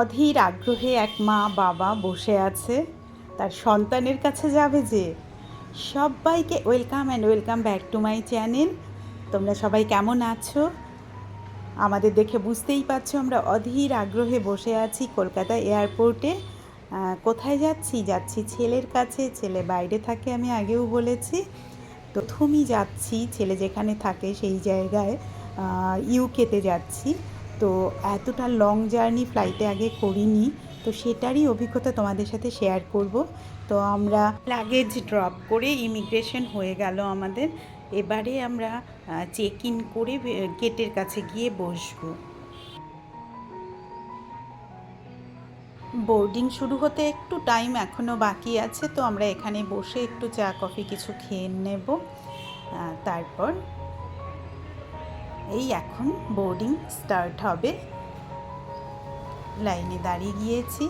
অধীর আগ্রহে এক মা বাবা বসে আছে। তার সন্তানের কাছে যাবে যে, সবাইকে welcome and welcome back to my channel. তোমরা সবাই কেমন আছো? আমাদের দেখে বুঝতেই পারছ আমরা অধীর আগ্রহে বসে আছি কলকাতা এয়ারপোর্টে। কোথায় যাচ্ছি? যাচ্ছি ছেলের কাছে। ছেলে বাইরে থাকে আমি আগেও বলেছি। প্রথমই যাচ্ছি ছেলে যেখানে থাকে সেই জায়গায় ইউকেতে যাচ্ছি। তো এতটা লং জার্নি ফ্লাইটে আগে করিনি, তো সেটারই অভিজ্ঞতা তোমাদের সাথে শেয়ার করব। তো আমরা লাগেজ ড্রপ করে ইমিগ্রেশন হয়ে গেল আমাদের। এবারে আমরা চেক ইন করে গেটের কাছে গিয়ে বসবো। বোর্ডিং শুরু হতে একটু টাইম এখনও বাকি আছে, তো আমরা এখানে বসে একটু চা কফি কিছু খেয়ে নেব। তারপর এই এখন বোর্ডিং স্টার্ট হবে। লাইনে দাঁড়িয়ে গিয়েছি।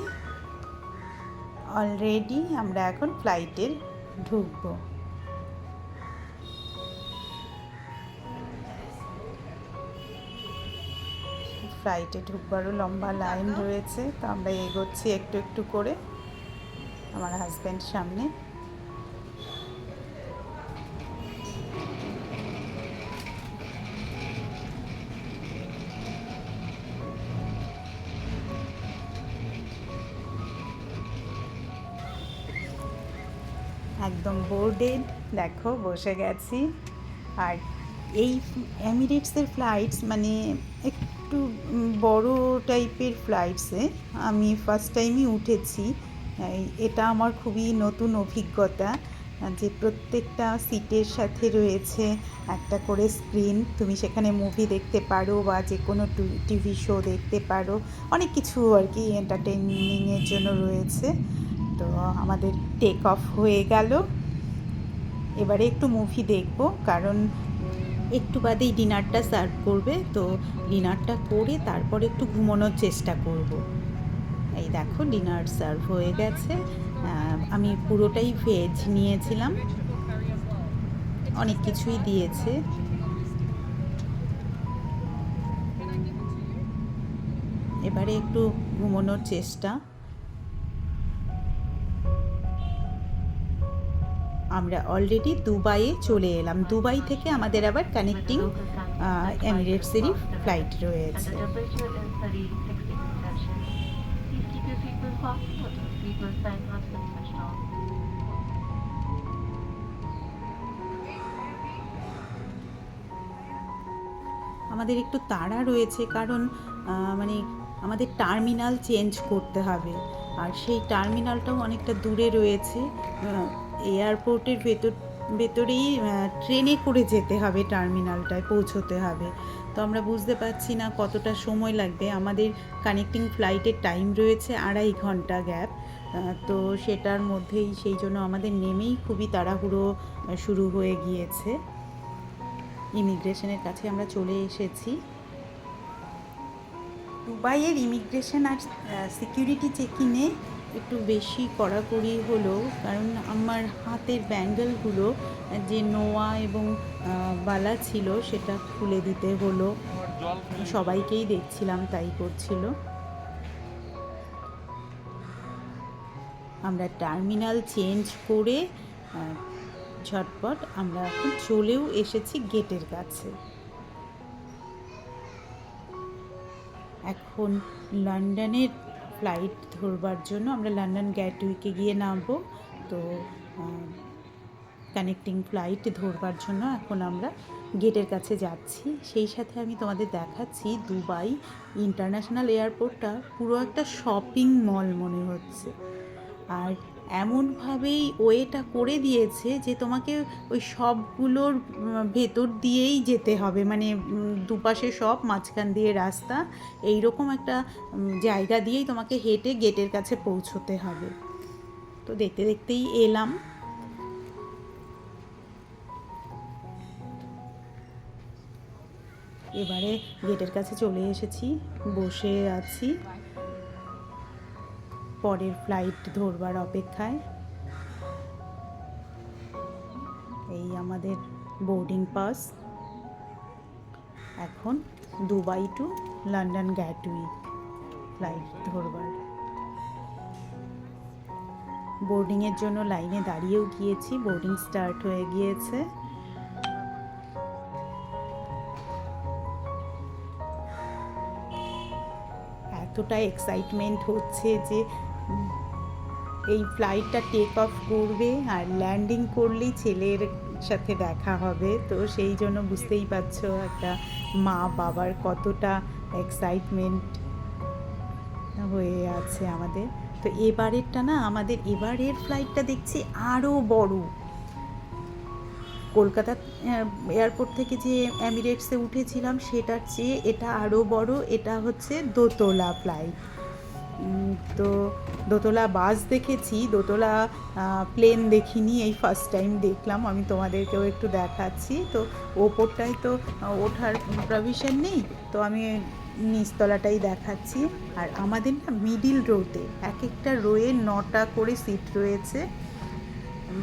অলরেডি আমরা এখন ফ্লাইটে ঢুকবো। ফ্লাইটে ঢুকবারও লম্বা লাইন রয়েছে, তো আমরা এগোচ্ছি একটু একটু করে। আমার হাজব্যান্ড সামনে। একদম বোর্ডেড দেখো, বসে গেছি। আর এই এমিরেটসের ফ্লাইটস মানে একটু বড় টাইপের ফ্লাইটসে আমি ফার্স্ট টাইমই উঠেছি। এটা আমার খুবই নতুন অভিজ্ঞতা, যে প্রত্যেকটা সিটের সাথে রয়েছে একটা করে স্ক্রিন তুমি সেখানে মুভি দেখতে পারো বা যে কোনো টিভি শো দেখতে পারো। অনেক কিছু আর কি এন্টারটেইনিংয়ের জন্য রয়েছে। তো আমাদের টেক অফ হয়ে গেল। এবারে একটু মুভি দেখব, কারণ একটু বাদেই ডিনারটা সার্ভ করবে, তো ডিনারটা করে তারপর একটু ঘুমানোর চেষ্টা করব। এই দেখো, ডিনার সার্ভ হয়ে গেছে। আমি পুরোটাই ভেজ নিয়েছিলাম। অনেক কিছুই দিয়েছে। এবারে একটু ঘুমানোর চেষ্টা। আমরা অলরেডি দুবাইয়ে চলে এলাম। দুবাই থেকে আমাদের আবার কানেক্টিং এমিরেটসেরই ফ্লাইট রয়েছে। আমাদের একটু তাড়া রয়েছে, কারণ মানে আমাদের টার্মিনাল চেঞ্জ করতে হবে। আর সেই টার্মিনালটাও অনেকটা দূরে রয়েছে। এয়ারপোর্টের ভেতর, ভেতরেই ট্রেনে করে যেতে হবে টার্মিনালটায় পৌঁছতে হবে। তো আমরা বুঝতে পারছি না কতটা সময় লাগবে। আমাদের কানেক্টিং ফ্লাইটের টাইম রয়েছে আড়াই ঘণ্টা গ্যাপ তো সেটার মধ্যেই সেই জন্য আমাদের নেমেই খুবই তাড়াহুড়ো শুরু হয়ে গিয়েছে। ইমিগ্রেশনের কাছে আমরা চলে এসেছি। দুবাইয়ের ইমিগ্রেশন আর সিকিউরিটি চেকিংয়ে একটু বেশি কড়াকড়ি হলো কারণ আমার হাতের ব্যাঙ্গেলগুলো যে নোয়া এবং বালা ছিল সেটা খুলে দিতে হলো। সবাইকেই দেখছিলাম, তাই করছিল। আমরা টার্মিনাল চেঞ্জ করে ঝটপট আমরা এখন চলেও এসেছি গেটের কাছে। এখন লন্ডনের ফ্লাইট ধরবার জন্য আমরা লন্ডন গ্যাটউইকে গিয়ে নামবো। তো কানেক্টিং ফ্লাইট ধরবার জন্য এখন আমরা গেটের কাছে যাচ্ছি। সেই সাথে আমি তোমাদের দেখাচ্ছি দুবাই ইন্টারন্যাশনাল এয়ারপোর্টটা পুরো একটা শপিং মল মনে হচ্ছে। আর এমনভাবেই ওয়েটা করে দিয়েছে যে তোমাকে ওই সবগুলোর ভেতর দিয়েই যেতে হবে। মানে দুপাশে সব, মাঝখান দিয়ে রাস্তা এই রকম একটা জায়গা দিয়েই তোমাকে হেঁটে গেটের কাছে পৌঁছতে হবে। তো দেখতে দেখতেই এলাম। এবারে গেটের কাছে চলে এসেছি, বসে আছি। পরের ফ্লাইট ধরবার অপেক্ষায়। এই আমাদের বোর্ডিং পাস এখন Dubai to London Gatwick flight ধরবার। বোর্ডিংয়ের জন্য লাইনে দাঁড়িয়েও গিয়েছি বোর্ডিং স্টার্ট হয়ে গিয়েছে। এতটা এক্সাইটমেন্ট হচ্ছে যে এই ফ্লাইটটা টেক অফ করবে আর ল্যান্ডিং করলেই ছেলের সাথে দেখা হবে। তো সেই জন্য বুঝতেই পারছ একটা মা বাবার কতটা এক্সাইটমেন্ট হয়ে আছে আমাদের। তো এবারেরটা না, আমাদের এবারের ফ্লাইটটা দেখছি আরও বড়। কলকাতা এয়ারপোর্ট থেকে যে অ্যামিরেটসে উঠেছিলাম, সেটার চেয়ে এটা আরও বড়। এটা হচ্ছে দোতলা ফ্লাইট তো দোতলা বাস দেখেছি, দোতলা প্লেন দেখিনি, এই ফার্স্ট টাইম দেখলাম, আমি তোমাদেরকেও একটু দেখাচ্ছি। তো ওপরটায় তো ওঠার প্রভিশন নেই, তো আমি নিচতলাটাই দেখাচ্ছি। আর আমাদের না মিডিল রোতে এক একটা রোয়ে নটা করে সিট রয়েছে।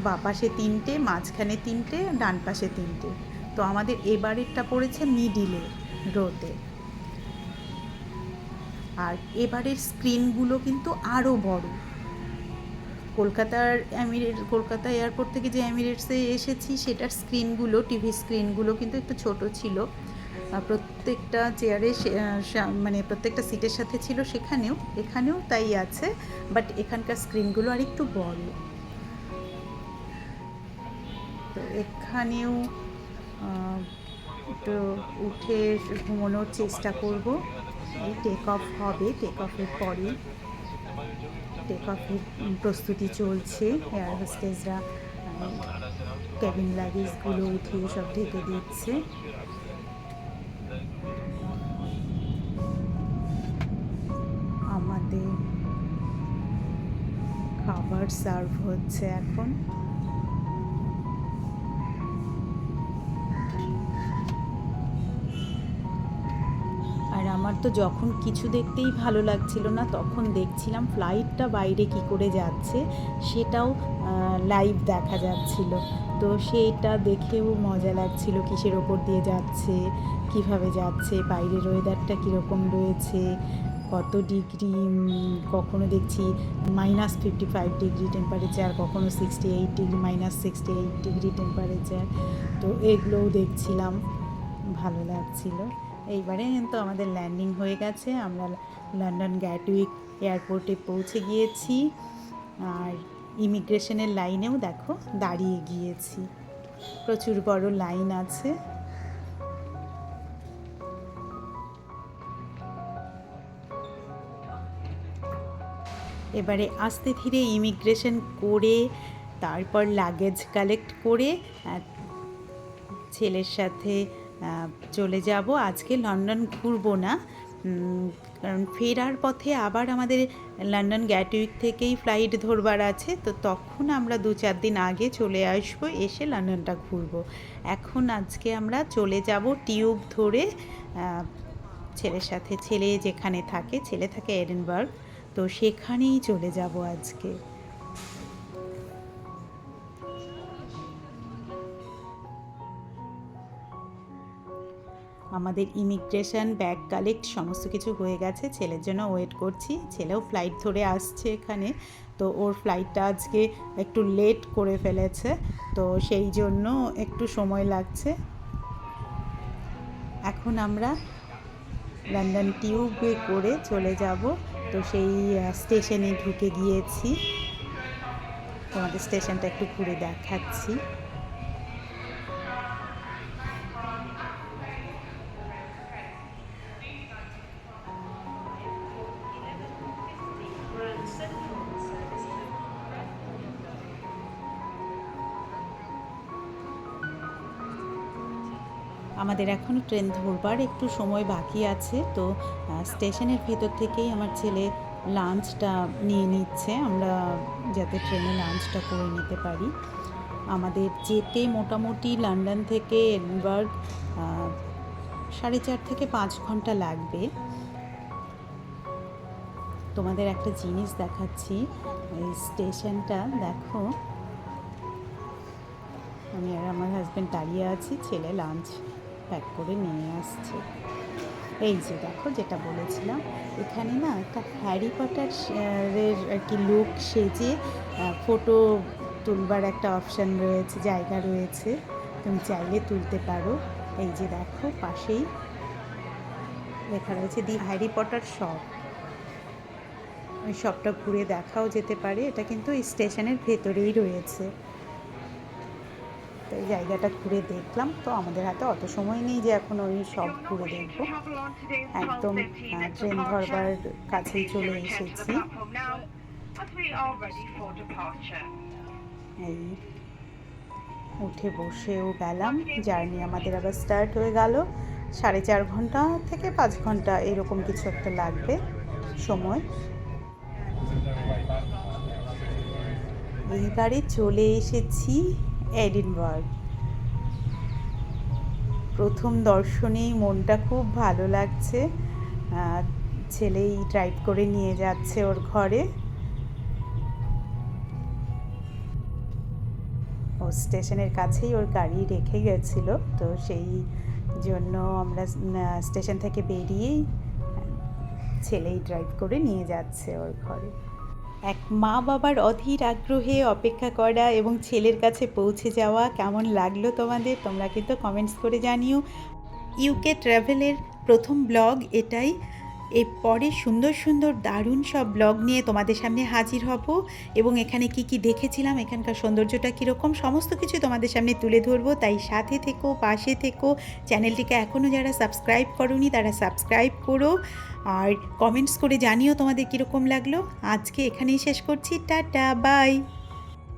বা পাশে তিনটে, মাঝখানে তিনটে, ডান পাশে তিনটে। তো আমাদের এবারেরটা পড়েছে মিডিলে রোতে আর এবারের স্ক্রিনগুলো কিন্তু আরও বড়। কলকাতার এমিরেট কলকাতা এয়ারপোর্ট থেকে যে এমিরেটসে এসেছি, সেটার স্ক্রিনগুলো, টিভি স্ক্রিনগুলো কিন্তু একটু ছোট ছিল। প্রত্যেকটা চেয়ারে মানে প্রত্যেকটা সিটের সাথে ছিল সেখানেও, এখানেও তাই আছে, বাট এখানকার স্ক্রিনগুলো আর একটু বড়। তো এখানেও একটু উঠে ঘুমানোর চেষ্টা করব। টেক অফ হবে টেক অফের পরেই টেক অফের প্রস্তুতি চলছে। এয়ার হোস্টেসরা কেবিন লাগেজগুলো উঠিয়ে সব ঢেকে দিচ্ছে। আমাদের খাবার সার্ভ হচ্ছে এখন। আমার তো যখন কিছু দেখতেই ভালো লাগছিল না, তখন দেখছিলাম ফ্লাইটটা বাইরে কি করে যাচ্ছে, সেটাও লাইভ দেখা যাচ্ছিল। তো সেটা দেখেও মজা লাগছিল, কিসের ওপর দিয়ে যাচ্ছে, কীভাবে যাচ্ছে, বাইরের ওয়েদারটা কীরকম রয়েছে, কত ডিগ্রি কখনো দেখছি minus fifty five degree temperature কখনো sixty eight degree minus sixty eight degree temperature তো এগুলোও দেখছিলাম, ভালো লাগছিল। এইবারে তো আমাদের ল্যান্ডিং হয়ে গেছে। আমরা লন্ডন গ্যাটউইক এয়ারপোর্টে পৌঁছে গিয়েছি। আর ইমিগ্রেশনের লাইনেও দেখো দাঁড়িয়ে গিয়েছি। প্রচুর বড় লাইন আছে। এবারে আস্তে ধীরে ইমিগ্রেশন করে, তারপর লাগেজ কালেক্ট করে ছেলের সাথে চলে যাব। আজকে লন্ডন ঘুরবো না। কারণ ফেরার পথে আবার আমাদের লন্ডন গ্যাটউইক থেকেই ফ্লাইট ধরবার আছে। তো তখন আমরা দু চার দিন আগে চলে আসব, এসে লন্ডনটা ঘুরবো। এখন আজকে আমরা চলে যাব টিউব ধরে ছেলের সাথে, ছেলে যেখানে থাকে, ছেলে থাকে এডেনবার্গ। তো সেখানেই চলে যাব আজকে। আমাদের ইমিগ্রেশন ব্যাগ কালেক্ট সমস্ত কিছু হয়ে গেছে। ছেলের জন্য ওয়েট করছি। ছেলেও ফ্লাইট ধরে আসছে এখানে। তো ওর ফ্লাইটটা আজকে একটু লেট করে ফেলেছে। তো সেই জন্য একটু সময় লাগছে। এখন আমরা লন্ডন টিউবে করে চলে যাব। তো সেই স্টেশনে ঢুকে গিয়েছি। তোমাদের স্টেশনটা একটু ঘুরে দেখাচ্ছি। আমাদের এখনও ট্রেন ধরবার একটু সময় বাকি আছে, তো স্টেশনের ভেতর থেকেই আমার ছেলে লাঞ্চটা নিয়ে নিচ্ছে। আমরা যাতে ট্রেনে লাঞ্চটা করে নিতে পারি। আমাদের যেতে মোটামুটি লন্ডন থেকে এডনবার্গ সাড়ে চার থেকে পাঁচ ঘণ্টা লাগবে। তোমাদের একটা জিনিস দেখাচ্ছি, এই স্টেশনটা দেখো। আমি আর আমার হাজব্যান্ড দাঁড়িয়ে আছি, ছেলে লাঞ্চ প্যাক করে নিয়ে আসছে। এই যে দেখো যেটা বলেছিলাম, এখানে না একটা হ্যারি পটার এর আর কি লুক সেজে ফটো তুলবার একটা অপশান রয়েছে, জায়গা রয়েছে। তুমি চাইলে তুলতে পারো। এই যে দেখো পাশেই লেখা রয়েছে, দি হ্যারি পটার শপ। ওই শপটা ঘুরে দেখাও যেতে পারে। এটা কিন্তু স্টেশনের ভেতরেই রয়েছে। তো এই জায়গাটা ঘুরে দেখলাম। তো আমাদের হাতে অত সময় নেই যে এখন ওই সব ঘুরে দেখব। একদম ট্রেন ধরবার কাছেই চলে এসেছি। এই, উঠে বসেও গেলাম। জার্নি আমাদের আবার স্টার্ট হয়ে গেল। সাড়ে চার ঘণ্টা থেকে পাঁচ ঘণ্টা এরকম কিছু একটা লাগবে সময়। এইবারে চলে এসেছি। এডিনবার্গ প্রথম দর্শনেই মনটা খুব ভালো লাগছে। ছেলেই ড্রাইভ করে নিয়ে যাচ্ছে ওর ঘরে। ও স্টেশনের কাছেই ওর গাড়ি রেখে গেছিল, তো সেই জন্য আমরা স্টেশন থেকে বেরিয়েই ছেলেই ড্রাইভ করে নিয়ে যাচ্ছে ওর ঘরে। এক মা বাবার অধীর আগ্রহে অপেক্ষা করা এবং ছেলের কাছে পৌঁছে যাওয়া কেমন লাগল তোমাদের? তোমরা কিন্তু কমেন্টস করে জানিও। ইউকে ট্রাভেলের প্রথম ব্লগ এটাই। এরপরে সুন্দর সুন্দর দারুণ সব ব্লগ নিয়ে তোমাদের সামনে হাজির হব এবং এখানে কি কি দেখেছিলাম, এখানকার সৌন্দর্যটা কীরকম, সমস্ত কিছু তোমাদের সামনে তুলে ধরবো। তাই সাথে থেকো, পাশে থেকো। চ্যানেলটিকে এখনও যারা সাবস্ক্রাইব করনি, তারা সাবস্ক্রাইব করো। আর কমেন্টস করে জানিও তোমাদের কীরকম লাগল। আজকে এখানেই শেষ করছি। Tata, bye.